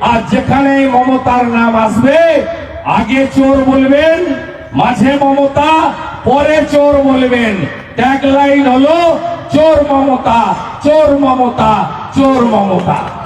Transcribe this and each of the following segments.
আর যেখানে মমতার নাম আসবে, আগে চোর বলবেন, মাঝে মমতা, পরে চোর বলবেন। ট্যাগলাইন হলো, চোর মমতা চোর মমতা চোর মমতা।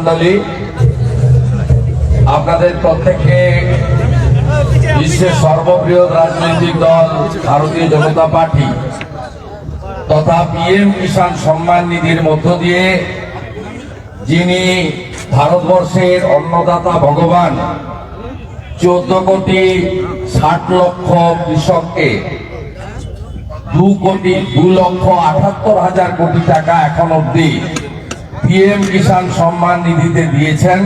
মন্ডলী, আপনাদের প্রত্যেককে বিশ্বের সর্ববৃহৎ রাজনৈতিক দল, ভারতীয় জনতা পার্টি তথা পিএম কিষাণ সম্মান নিধির মধ্য দিয়ে যিনি ভারতবর্ষের অন্নদাতা ভগবান চোদ্দ কোটি ষাট লক্ষ কৃষককে দু কোটি দু লক্ষ আটাত্তর হাজার কোটি টাকা এখন অব্দি পিএম কিষাণ সম্মান নিধিতে দিয়েছেন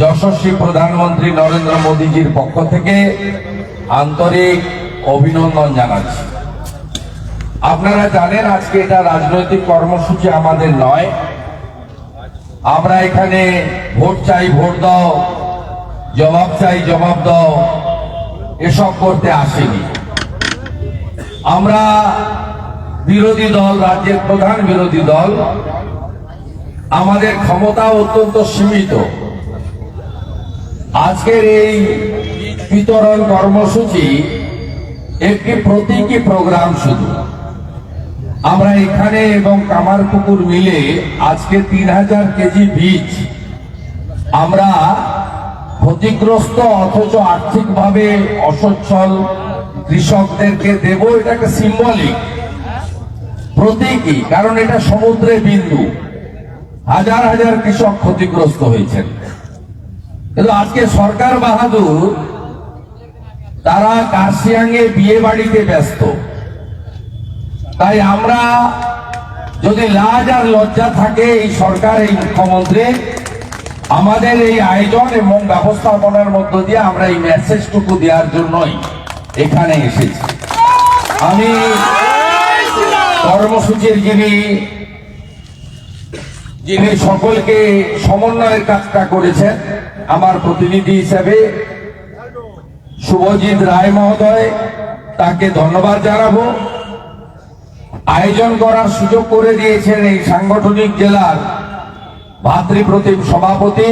যশস্বী প্রধানমন্ত্রী নরেন্দ্র মোদীজির পক্ষ থেকে আন্তরিক অভিনন্দন জানাচ্ছি। আপনারা জানেন আজকে এটা রাজনৈতিক কর্মসূচি আমাদের নয়। আমরা এখানে ভোট চাই, ভোট দাও, জবাব চাই, জবাব দাও, এসব করতে আসেনি। আমরা বিরোধী দল, রাজ্যের প্রধান বিরোধী দল আমাদের ক্ষমতা অত্যন্ত সীমিত। আজকের এই বিতরণ কর্মসূচি একটি প্রতীকী প্রোগ্রাম শুধু। আমরা এখানে এবং কামার কামারপুকুর মিলে আজকে তিন হাজার কেজি বীজ আমরা ক্ষতিগ্রস্ত অথচ আর্থিকভাবে অসচ্ছল কৃষকদেরকে দেব, এটা একটা সিম্বলিক প্রতীকী, কারণ এটা সমুদ্রে বিন্দু। হাজার হাজার কৃষক ক্ষতিগ্রস্ত হয়েছেন। কিন্তু আজকে সরকার বাহাদুর, তারা কার্শিয়াঙ্গে বিয়ে বাড়িতে ব্যস্ত। তাই আমরা যদি লাজ আর লজ্জা থাকে এই সরকার এই মুখ্যমন্ত্রী, আমাদের এই আয়োজন এবং ব্যবস্থাপনার মধ্য দিয়ে আমরা এই মেসেজটুকু দেওয়ার জন্যই এখানে এসেছি। আমি কর্মসূচির যিনি যিনি সকলকে সমন্বয়ের কাজটা করেছেন, আমার প্রতিনিধি হিসেবে শুভজিৎ রায় মহোদয়, তাকে ধন্যবাদ জানাব। আয়োজন করার সুযোগ করে দিয়েছেন এই সাংগঠনিক জেলার ভাতৃপ্রতিম সভাপতি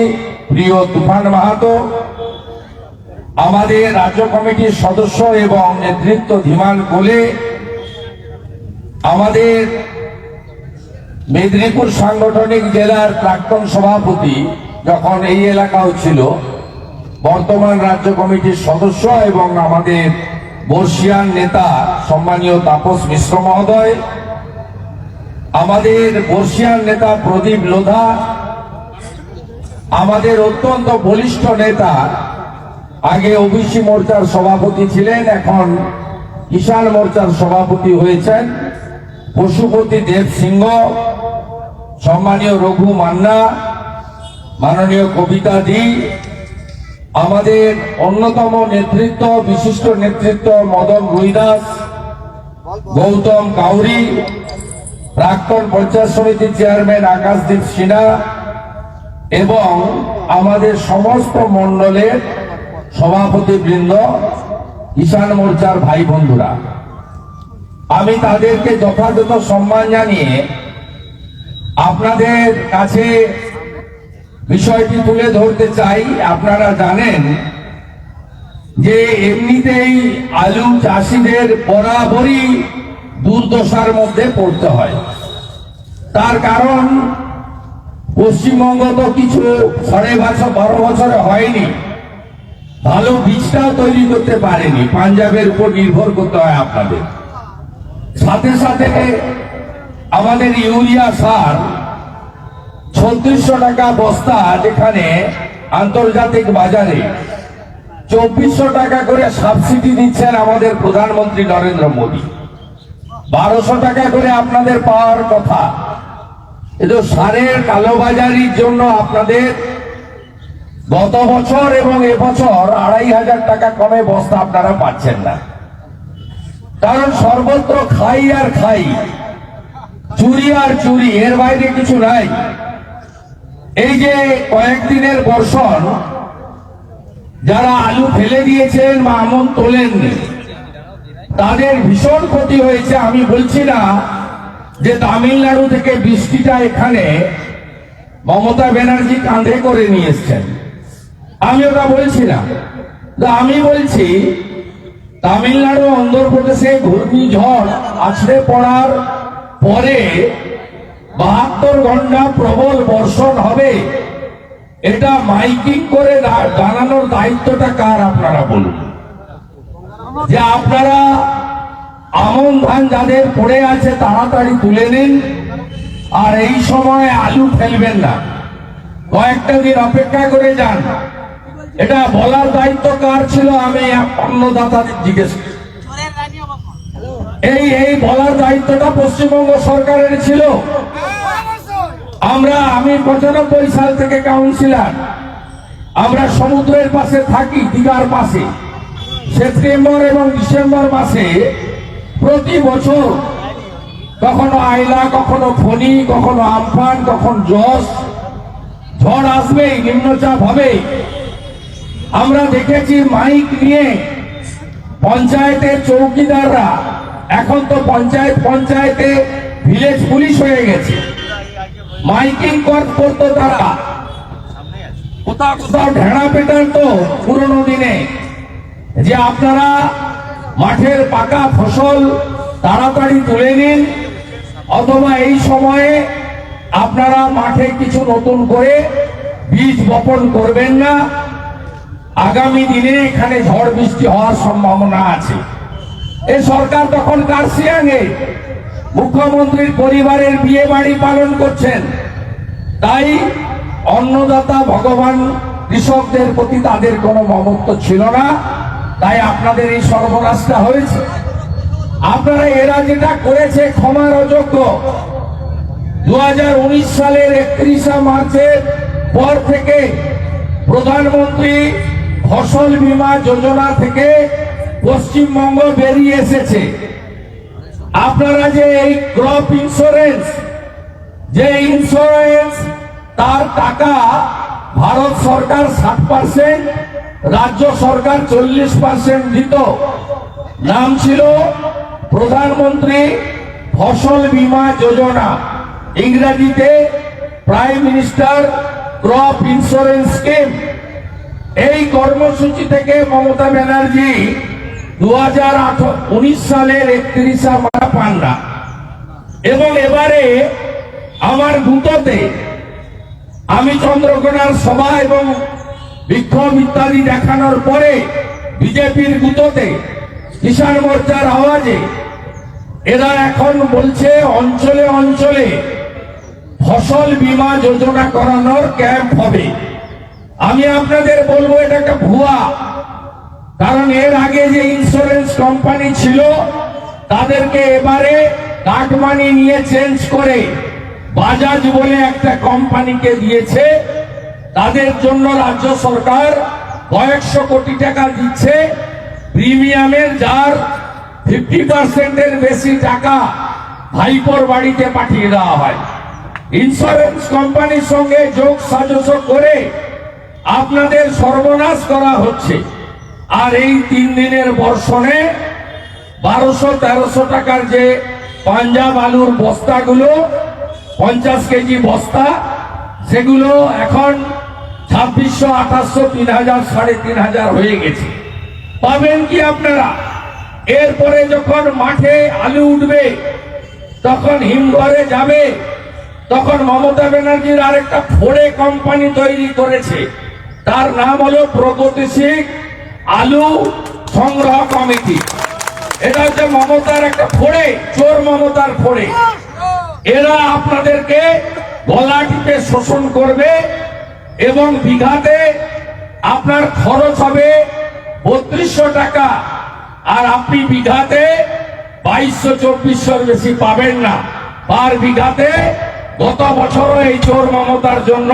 প্রিয় তুফান মাহাতো। আমাদের রাজ্য কমিটির সদস্য এবং নেতৃত্ব ধীমান কোলে। আমাদের মেদিনীপুর সাংগঠনিক জেলার প্রাক্তন সভাপতি যখন এই এলাকাও ছিল, বর্তমান রাজ্য কমিটির সদস্য এবং আমাদের বর্ষিয়ান নেতা সম্মানীয় তাপস মিশ্র মহোদয়, আমাদের বর্ষিয়ান নেতা প্রদীপ লোধা, আমাদের অত্যন্ত বলিষ্ঠ নেতা, আগে ওবিসি মোর্চার সভাপতি ছিলেন, এখন কিষাণ মোর্চার সভাপতি হয়েছেন। পশুপতি দেব সিংহ, সম্মানীয় রঘু মান্না, মাননীয় কবিতা দি, আমাদের অন্যতম নেতৃত্ব, বিশিষ্ট নেতৃত্ব মদন রুইদাস, গৌতম কাউরি, প্রাক্তন পঞ্চায়েত সমিতির চেয়ারম্যান আকাশদীপ সিনহা এবং আমাদের সমস্ত মণ্ডলের সভাপতি বৃন্দ কিষাণ মোর্চার ভাই বন্ধুরা। আমি তাদেরকে যথাযথ সম্মান জানিয়ে আপনাদের কাছে বিষয়টি তুলে ধরতে চাই। আপনারা জানেন যে এমনিতেই আলু চাষিদের বরাবরই দুর্দশার মধ্যে পড়তে হয়। তার কারণ, পশ্চিমবঙ্গ তো কিছু সাড়ে বছর বারো বছরে হয়নি। ভালো বীজটাও তৈরি করতে পারেনি। পাঞ্জাবের উপর নির্ভর করতে হয় আপনাদের। সাথে সাথে আমাদের ইউরিয়া সার ছত্রিশশো টাকা বস্তা যেখানে আন্তর্জাতিক বাজারে চব্বিশশো টাকা করে সাবসিডি দিচ্ছেন আমাদের প্রধানমন্ত্রী নরেন্দ্র মোদী। বারোশো টাকা করে আপনাদের পাওয়ার কথা। কিন্তু সারের কালোবাজারির জন্য আপনাদের গত বছর এবং এবছর আড়াই হাজার টাকা কমে বস্তা আপনারা পাচ্ছেন না। কারণ সর্বত্র খাই আর খাই। চুরি আর চুরি, এর বাইরে কিছু নাই। এই যে কয়েকদিনের বর্ষণ, যারা আলু ফেলে দিয়েছেন বা আমন তোলেননি তাদের ভীষণ ক্ষতি হয়েছে। আমি বলছি না যে তামিলনাড়ু থেকে বৃষ্টিটা এখানে মমতা ব্যানার্জি কাঁধে করে নিয়ে এসছেন। আমি ওটা বলছি না। আমি বলছি তামিলনাড়ু অন্ধ্রপ্রদেশে ঘূর্ণিঝড় আছড়ে পড়ার পরে বাহাত্তর ঘণ্টা প্রবল বর্ষণ হবে। এটা মাইকিং করে জানানোর দায়িত্বটা কার আপনারা বলুন? যে আপনারা আমন ধান যাদের পড়ে আছে তাড়াতাড়ি তুলে নিন, আর এই সময় আলু ফেলবেন না। কয়েকটা দিন অপেক্ষা করে যান। এটা বলার দায়িত্ব কার ছিল? আমি অন্নদাতাদের জিজ্ঞেস। এই এই বলার দায়িত্বটা পশ্চিমবঙ্গ সরকারের ছিল। আমরা, আমি পঁচানব্বই সাল থেকে কাউন্সিলর। আমরা সমুদ্রের পাশে থাকি, দীঘার পাশে। সেপ্টেম্বর এবং ডিসেম্বর মাসে প্রতি বছর কখনো আইলা কখনো ফণি, কখনো আমফান, কখন যশ। ঝড় আসবে নিম্নচাপ হবে আমরা দেখেছি মাইক নিয়ে পঞ্চায়েতের চৌকিদাররা এখন তো পঞ্চায়েত পঞ্চায়েতে ভিলেজ পুলিশ হয়ে গেছে। মাইকিং কর- করতো তারা। কোথাও কোথাও। ঢেড়া পেটার তো পুরনো দিনে। যে আপনারা মাঠের পাকা ফসল তাড়াতাড়ি তুলে নিন অথবা এই সময়ে আপনারা মাঠে কিছু নতুন করে বীজ বপন করবেন না আগামী দিনে এখানে ঝড় বৃষ্টি হওয়ার সম্ভাবনা আছে। এ সরকার তখন কার্সিয়াঙে মুখ্যমন্ত্রীর পরিবারের বিয়ে বাড়ি পালন করছেন। তাই অন্নদাতা ভগবান কৃষকদের প্রতি তাদের কোনো মমত্ব ছিল না। তাই আপনাদের এই সর্বনাশটা হয়েছে। আপনারা এরা যেটা করেছে ক্ষমার অযোগ্য। দু হাজার উনিশ সালের একত্রিশে মার্চের পর থেকে প্রধানমন্ত্রী ফসল বীমা যোজনা থেকে পশ্চিমবঙ্গ বেরিয়ে এসেছে। আপনারা যে এই ক্রপ ইন্স্যুরেন্স যে ইন্স্যুরেন্স তার টাকা ভারত সরকার ষাট পার্সেন্ট রাজ্য সরকার চল্লিশ পার্সেন্ট দিত। নাম ছিল প্রধানমন্ত্রী ফসল বীমা যোজনা। ইংরেজিতে prime minister crop insurance scheme এই কর্মসূচি থেকে মমতা ব্যানার্জি দু হাজার উনিশ সালের একত্রিশা মারা পান না এবং এবারে আমার গুঁতোতে আমি চন্দ্রকোনার সভা এবং বিক্ষোভ ইত্যাদি দেখানোর পরে বিজেপির গুঁতোতে কিষাণ মোর্চার আওয়াজে এরা এখন বলছে, অঞ্চলে অঞ্চলে ফসল বীমা যোজনা করানোর ক্যাম্প হবে। আমি আপনাদের বলব, এটা একটা ভুয়া। কারণ এর আগে যে ইন্স্যুরেন্স কোম্পানি ছিল, তাদেরকে এবারে কাটমানি নিয়ে চেঞ্জ করে বাজাজ বলে একটা কোম্পানিকে দিয়েছে। তাদের জন্য রাজ্য সরকার কয়েকশো কোটি টাকা দিচ্ছে। প্রিমিয়ামের যার ফিফটি পার্সেন্টের বেশি টাকা ভাইপোর বাড়িতে পাঠিয়ে দেওয়া হয়। ইন্স্যুরেন্স কোম্পানির সঙ্গে যোগ সাজস করে আপনাদের সর্বনাশ করা হচ্ছে। আর এই তিন দিনের বর্ষণে বারোশো তেরোশো টাকার যে পাঞ্জাব আলুর বস্তাগুলো, পঞ্চাশ কেজি বস্তা, সেগুলো এখন ছাব্বিশশো আঠাশশো তিন হাজার, সাড়ে তিন হাজার হয়ে গেছে। পাবেন কি আপনারা? এরপরে যখন মাঠে আলু উঠবে, তখন হিমঘরে যাবে, তখন মমতা ব্যানার্জির আরেকটা ফোড়ে কোম্পানি তৈরি করেছে। তার নাম হলো প্রগতিশীল আলু সংগ্রহ কমিটি। এটা হচ্ছে মমতার একটা ফোড়ে, চোর মমতার ফোড়ে। এরা আপনাদেরকে গলা টিপে শোষণ করবে এবং বিঘাতে আপনার খরচ হবে বত্রিশশো টাকা। আর আপনি বিঘাতে বাইশশো, চব্বিশশোর বেশি পাবেন না। পার বিঘাতে গত বছরও এই চোর মমতার জন্য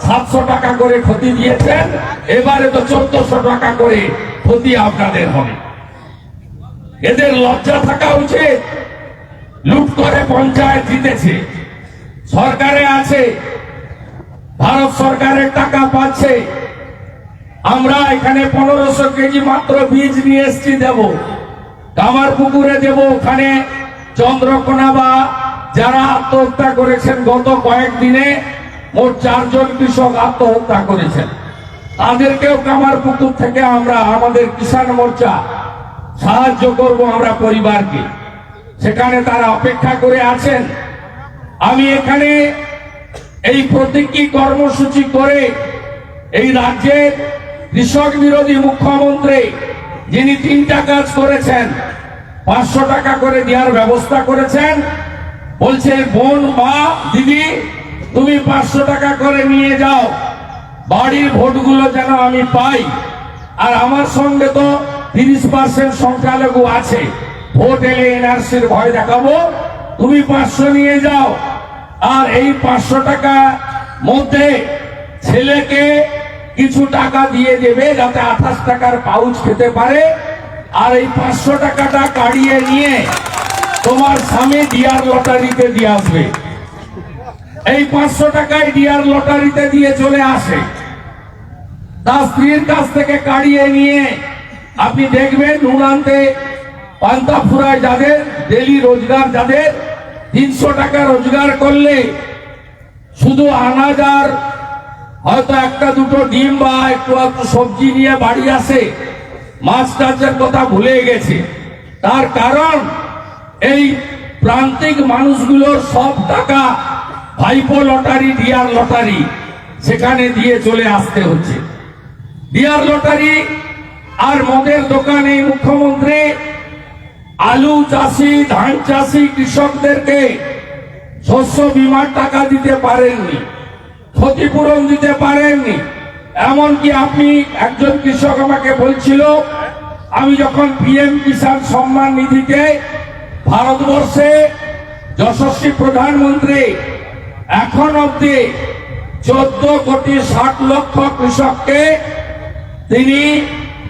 সাতশো টাকা করে ক্ষতি দিয়েছেন। এবারে তো চোদ্দশো টাকা করে ক্ষতি আপনাদের হবে। এদের লজ্জা থাকা উচিত। লুট করে পঞ্চায়েত জিতেছে। সরকারে আছে। ভারত সরকারের টাকা পাচ্ছে। আমরা এখানে পনেরোশো কেজি মাত্র বীজ নিয়ে এসছি দেব। কামার পুকুরে দেব। ওখানে চন্দ্রকোনা বা যারা আত্মহত্যা করেছেন গত কয়েকদিনে মোট চারজন কৃষক আত্মহত্যা করেছেন। তাদেরকেও কামার পুকুর থেকে আমরা, আমাদের কিষাণ মোর্চা সাহায্য করব আমরা পরিবারকে। সেখানে তারা অপেক্ষা করে আছেন। আমি এখানে এই প্রতীকী কর্মসূচি করে এই রাজ্যের কৃষক বিরোধী মুখ্যমন্ত্রী, যিনি তিনটা কাজ করেছেন, পাঁচশো টাকা করে দেওয়ার ব্যবস্থা করেছেন। বলছে, বোন, মা, দিদি তুমি পাঁচশো টাকা করে নিয়ে যাও। বাড়ির ভোটগুলো যেন আমি পাই। আর আমার সঙ্গে তো তিরিশ পার্সেন্ট সংখ্যালঘু আছে। ভোট এলে এনআরসির ভয় দেখাবো। তুমি পাঁচশো নিয়ে যাও। আর এই পাঁচশো টাকা মধ্যে ছেলেকে কিছু টাকা দিয়ে দেবে যাতে আঠাশ টাকার পাউচ খেতে পারে। আর এই পাঁচশো টাকাটা কাড়িয়ে নিয়ে তোমার স্বামী ডিয়ার লটারিতে দিয়ে আসবে। এই পাঁচশো টাকায় ডিয়ার লটারিতে দিয়ে চলে আসে। তার স্ত্রীর কাছ থেকে কাড়িয়ে নিয়ে আপনি দেখবেন আনতে পান্তা ফুরায় যাদের, ডেলি রোজগার যাদের, তিনশো টাকা রোজগার করলে শুধু আনাজ আর হয়তো একটা দুটো ডিম বা একটু একটু সবজি নিয়ে বাড়ি আসে, মাছ টাচের কথা ভুলে গেছে। তার কারণ এই প্রান্তিক মানুষগুলোর সব টাকা ভাইপো লটারি, ডিয়ার লটারি সেখানে দিয়ে চলে আসতে হচ্ছে। ডিয়ার লটারি আর মদের দোকানে মুখ্যমন্ত্রী, আলু চাষি, ধান চাষি কৃষকদেরকে শস্য বিমার টাকা দিতে পারেননি, ক্ষতিপূরণ দিতে পারেননি। এমনকি আপনি একজন কৃষক আমাকে বলছিল, আমি যখন পিএম কিষাণ সম্মান নিধিতে ভারতবর্ষে যশস্বী প্রধানমন্ত্রী এখন অব্দি চোদ্দ কোটি ষাট লক্ষ কৃষককে তিনি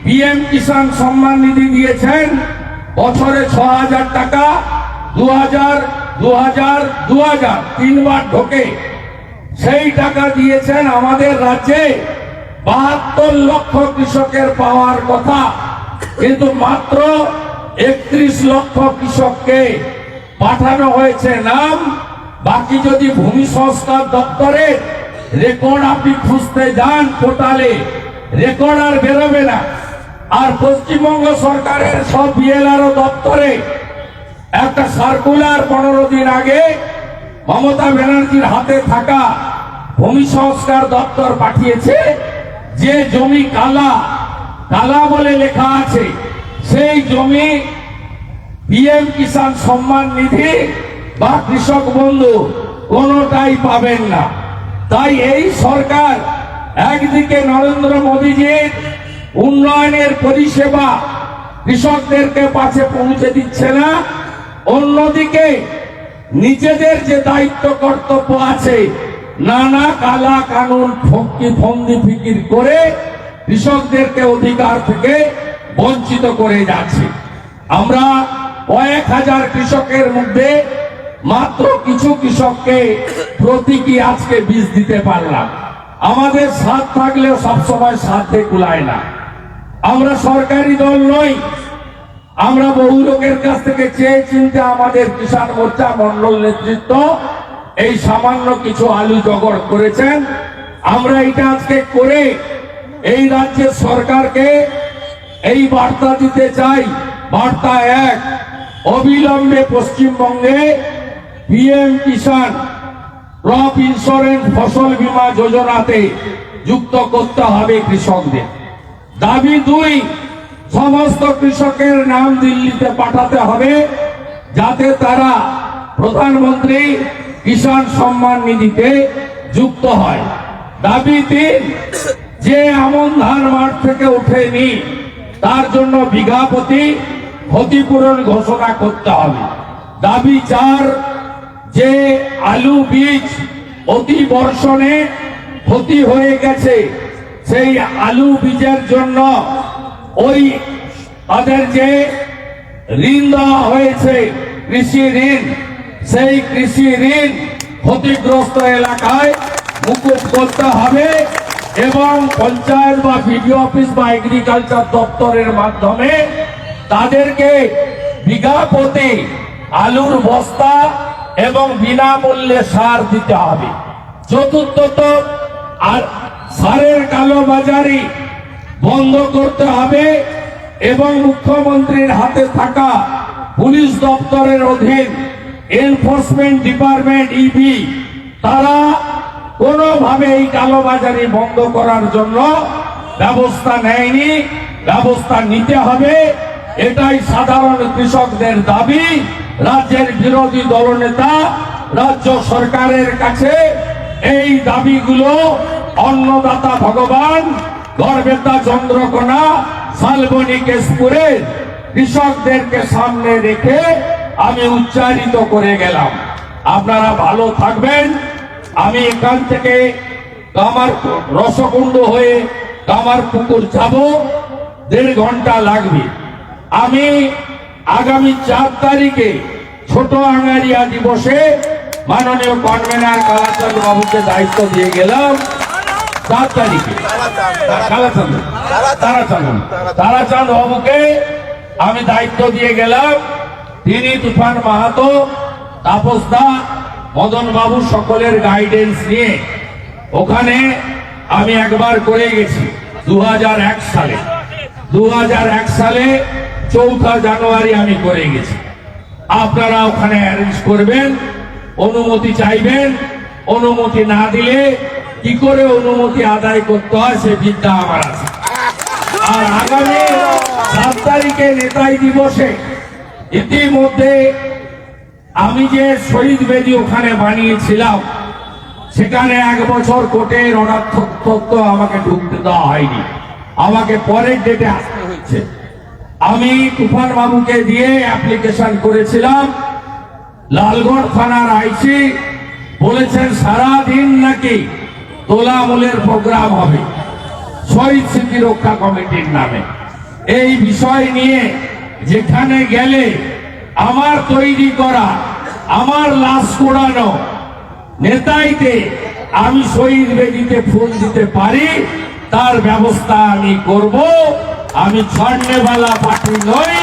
পিএম কিষাণ সম্মান নিধি দিয়েছেন। বছরে ছ হাজার টাকা, দু হাজার দু হাজার দু হাজার, তিনবার ঢোকে। সেই টাকা দিয়েছেন আমাদের রাজ্যে বাহাত্তর লক্ষ কৃষকের পাওয়ার কথা। কিন্তু মাত্র একত্রিশ লক্ষ কৃষককে পাঠানো হয়েছে নাম বাকি যদি ভূমি সংস্কার দপ্তরের রেকর্ড আপনি খুঁজতে যান পোর্টালে রেকর্ড আর বেরোবে না। আর পশ্চিমবঙ্গ সরকারের সব বিএলআরও দপ্তরে একটা সার্কুলার পনেরো দিন আগে মমতা ব্যানার্জির হাতে থাকা ভূমি সংস্কার দপ্তর পাঠিয়েছে, যে জমি কালা কালা বলে লেখা আছে। সেই জমি পিএম কিষাণ সম্মান নিধি বা কৃষক বন্ধু, কোনোটাই পাবেন না। তাই এই সরকার একদিকে নরেন্দ্র মোদীজির উন্নয়নের পরিষেবা কৃষকদেরকে পাশে পৌঁছে দিচ্ছে না, অন্যদিকে নিজেদের যে দায়িত্ব কর্তব্য আছে, নানা কালা কানুন ফকি ফন্দি ফিকির করে কৃষকদেরকে অধিকার থেকে বঞ্চিত করে যাচ্ছে। আমরা কয়েক হাজার কৃষকের মধ্যে মাত্র কিছু কৃষককে প্রতীকী আজকে বীজ দিতে পারলাম? আমাদের সাথ থাকলেও সবসময় সাথে কুলায় না। আমরা সরকারি দল নই। আমরা বহু লোকের কাছ থেকে চেয়ে চিনতে আমাদের কিষাণ মোর্চা মন্ডল নেতৃত্ব এই সামান্য কিছু আলু জগড় করেছেন। আমরা এটা আজকে করে এই রাজ্যের সরকারকে এই বার্তা দিতে চাই। বার্তা এক, অবিলম্বে পশ্চিমবঙ্গে পিএম কিষাণ ক্রপ ইন্স্যুরেন্স ফসল বীমা যোজনাতে যুক্ত করতে হবে কৃষকদের। দাবি দুই, সমস্ত কৃষকের নাম দিল্লিতে পাঠাতে হবে যাতে তারা প্রধানমন্ত্রী কিষাণ সম্মান নিধিতে যুক্ত হয়। দাবি তিন, যে আমন ধান মাঠ থেকে ওঠেনি তার জন্য বিঘা প্রতি ক্ষতিপূরণ ঘোষণা করতে হবে। দাবি চার যে আলু বীজ অতি বর্ষণে ক্ষতি হয়ে গেছে, সেই আলু বীজের জন্য ওই তাদের যে ঋণ দেওয়া হয়েছে, কৃষি ঋণ, সেই কৃষি ঋণ ক্ষতিগ্রস্ত এলাকায় মুকুব করতে হবে এবং পঞ্চায়েত বা বিডিও অফিস বা এগ্রিকালচার দপ্তরের মাধ্যমে তাদেরকে বিঘা প্রতি আলুর বস্তা এবং বিনামূল্যে সার দিতে হবে। চতুর্থত, আর সারের কালোবাজারি বন্ধ করতে হবে এবং মুখ্যমন্ত্রীর হাতে থাকা পুলিশ দপ্তরের অধীন এনফোর্সমেন্ট ডিপার্টমেন্ট ইবি তারা কোনোভাবে এই কালোবাজারি বন্ধ করার জন্য ব্যবস্থা নেয়নি। ব্যবস্থা নিতে হবে, এটাই সাধারণ কৃষকদের দাবি। রাজ্যের বিরোধী দলনেতা রাজ্য সরকারের কাছে এই দাবিগুলো অন্নদাতা ভগবান গর্বেতা চন্দ্রকোনা শালবনী কেশপুরের কৃষকদেরকে সামনে রেখে আমি উচ্চারিত করে গেলাম। আপনারা ভালো থাকবেন। আমি এখান থেকে কামার রসকুণ্ড হয়ে কামার পুকুর যাব। দেড় ঘণ্টা লাগবে। আমি আগামী চার তারিখে ছোট আঙ্গারিয়া দিবসে মাননীয় কনভেনার কালাচাঁদ বাবুকে দায়িত্ব দিয়ে গেলাম চার তারিখে। কালাচাঁদ তারাচাঁদ তারাচাঁদ বাবুকে আমি দায়িত্ব দিয়ে গেলাম। তিনি তুফান মাহাতো, তাপস দা, মদন বাবু সকলের গাইডেন্স নিয়ে ওখানে আমি একবার করে গেছি। দু হাজার এক সালে। দু হাজার এক সালে চৌঠা জানুয়ারি আমি করে গেছি। আপনারা ওখানে অ্যারেঞ্জ করবেন, অনুমতি চাইবেন, অনুমতি না দিলে কি করে অনুমতি আদায় করতে হয় সে বিদ্যা আমার আছে। আর আগামী সাত তারিখে নেতাই দিবসে ইতিমধ্যে আমি যে শহীদ বেদি ওখানে বানিয়েছিলাম, সেখানে এক বছর কোর্টের অর্ডার তথ্য আমাকে ঢুকতে দেওয়া হয়নি। আমাকে পরের ডেটে আসতে হচ্ছে আমি তুফান বাবুকে দিয়ে অ্যাপ্লিকেশন করেছিলাম। লালগড় থানার আইসি বলেছেন সারা দিন নাকি তোলামূলের প্রোগ্রাম হবে। শহীদ স্মৃতি রক্ষা কমিটির নামে। এই বিষয় নিয়ে যেখানে গেলে আমার তৈরি করা, আমার লাশ কোড়ানো নেতাইতে আমি শহীদ বেদিতে ফুল দিতে পারি, তার ব্যবস্থা আমি করব। আমি ছড়নেওয়ালা পার্টি নই,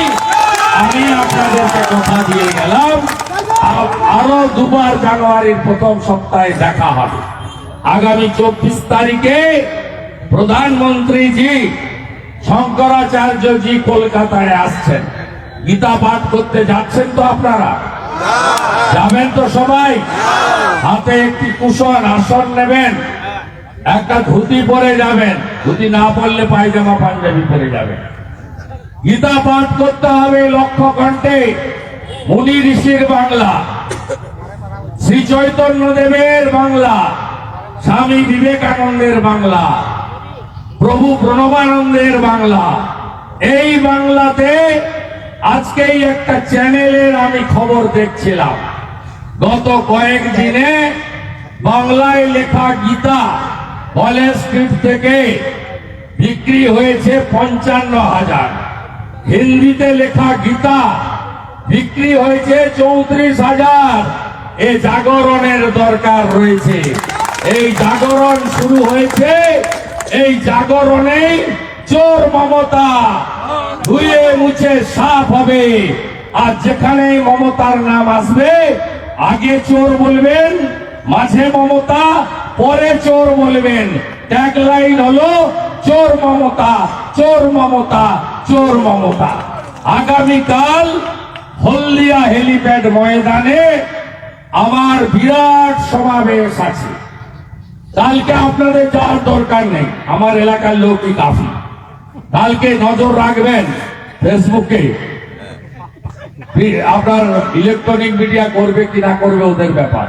আমি আপনাদেরকে কথা দিয়ে গেলাম। আরও দুবার জানুয়ারির প্রথম সপ্তাহে দেখা হবে। আগামী চব্বিশ তারিখে প্রধানমন্ত্রীজি শঙ্করাচার্যজি কলকাতায় আসছেন। গীতা পাঠ করতে যাচ্ছেন তো আপনারা? যাবেন তো সবাই? হাতে একটি কুশন আসন নেবেন, একটা ধুতি পরে যাবেন। ধুতি না পরলে পায়জামা পাঞ্জাবি পরে যাবে। গীতা পাঠ করতে হবে লক্ষ কণ্ঠে মুনি ঋষির বাংলা। শ্রী চৈতন্য দেবের বাংলা। স্বামী বিবেকানন্দের বাংলা। প্রভু প্রণবানন্দের বাংলা। এই বাংলাতে আজকেই একটা চ্যানেলের আমি খবর দেখছিলাম। গত কয়েক দিনে বাংলায় লেখা গীতা কলেজ স্ট্রিট থেকে বিক্রি হয়েছে পঞ্চান্ন হাজার। হিন্দিতে লেখা গীতা বিক্রি হয়েছে চৌত্রিশ হাজার। এ জাগরণের দরকার রয়েছে। এই জাগরণ শুরু হয়েছে। এই জাগরণে চোর মমতা ধুয়ে মুছে সাফ হবে। আর যেখানে মমতার নাম আসবে, আগে চোর বলবেন, মাঝে মমতা পরে চোর বলবেন। ট্যাগলাইন হলো, চোর মমতা চোর মমতা চোর মমতা। আগামীকাল হলদিয়া হেলিপ্যাড ময়দানে আমার বিরাট সমাবেশ আছে। কালকে আপনাদের যাওয়ার দরকার নেই, আমার এলাকার লোকই কাফি। কালকে নজর রাখবেন ফেসবুকে। আপনার ইলেকট্রনিক মিডিয়া করবে কি না করবে ওদের ব্যাপার।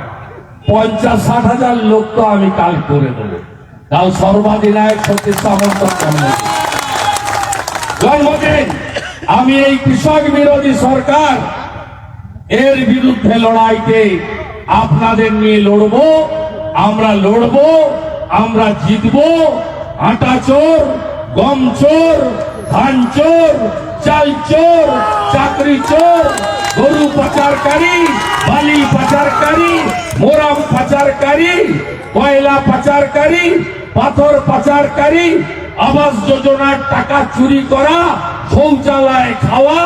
পঞ্চাশ ষাট হাজার লোক তো আমি কাল করে দেবো। কাল সর্বাধিনায়ক সতীশ আমি এই কৃষক বিরোধী সরকার, এর বিরুদ্ধে লড়াইতে আপনাদের নিয়ে লড়বো, আমরা লড়বো, আমরা জিতবো। আটা চোর, গম চোর, ধান চোর চাল চোর চাকরি চোর গরু পাচারকারী বালি পাচারকারী মোরাম পাচারকারী কয়লা পাচারকারী পাথর পাচারকারী আবাস যোজনার টাকা চুরি করা শৌচালয় খাওয়া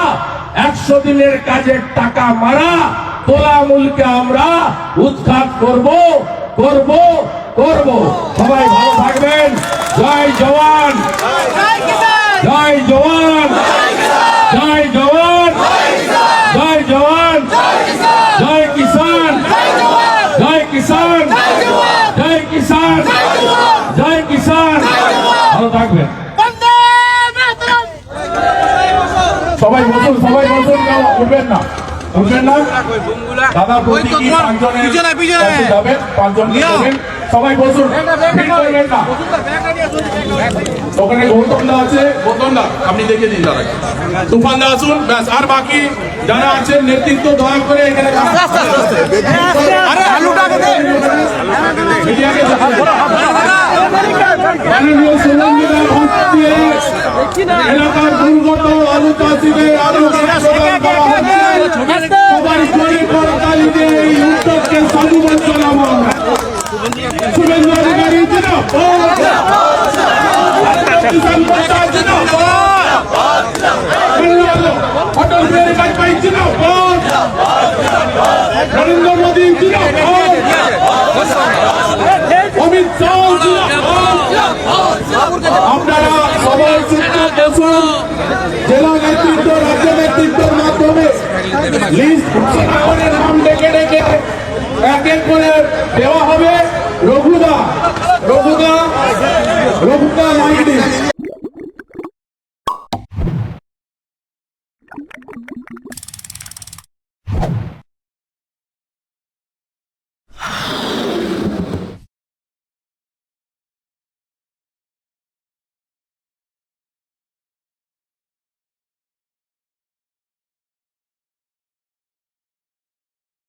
একশো দিনের কাজের টাকা মারা তোলামূলকে আমরা উৎখাত করব করব করব। সবাই ভালো থাকবেন। জয় জওয়ান। জয় জওয়ান। জয় জওয়ান। জয় জওয়ান। জয় কিষান জয় কিষান জয় কিষান জয় কিষান ভালো থাকবেন সবাই বসুন সবাই বসুন উঠবেন না। উঠবেন না? দাদা প্রতীকী পাঁচজনের যাবেন পাঁচজন সবাই বসুন। ভিড় করবেন না। ওখানে গৌতম দা আছে না আপনি দেখে দিন দাদা তুফান দা আসুন ব্যাস আর বাকি যারা আছেন নেতৃত্ব দয়া করে এখানে এলাকার দুর্গত আলু চাষিদের আলু প্রদান করা করতালিতে এই উদ্যোগকে সাধুবাদ জানাব। শুভেন্দু অধিকারী। কিষাণ জিন্দাবাদ। অটল বিহারী জিন্দাবাদ আপনারা সবাই চুপচাপ বসুন জেলা নেতৃত্ব রাজ্য নেতৃত্বের মাধ্যমে লিস্ট ঘোষণা করে নাম ডেকে ডেকে এক করে দেওয়া হবে রঘুদা। রঘুদা রঘুদা নাই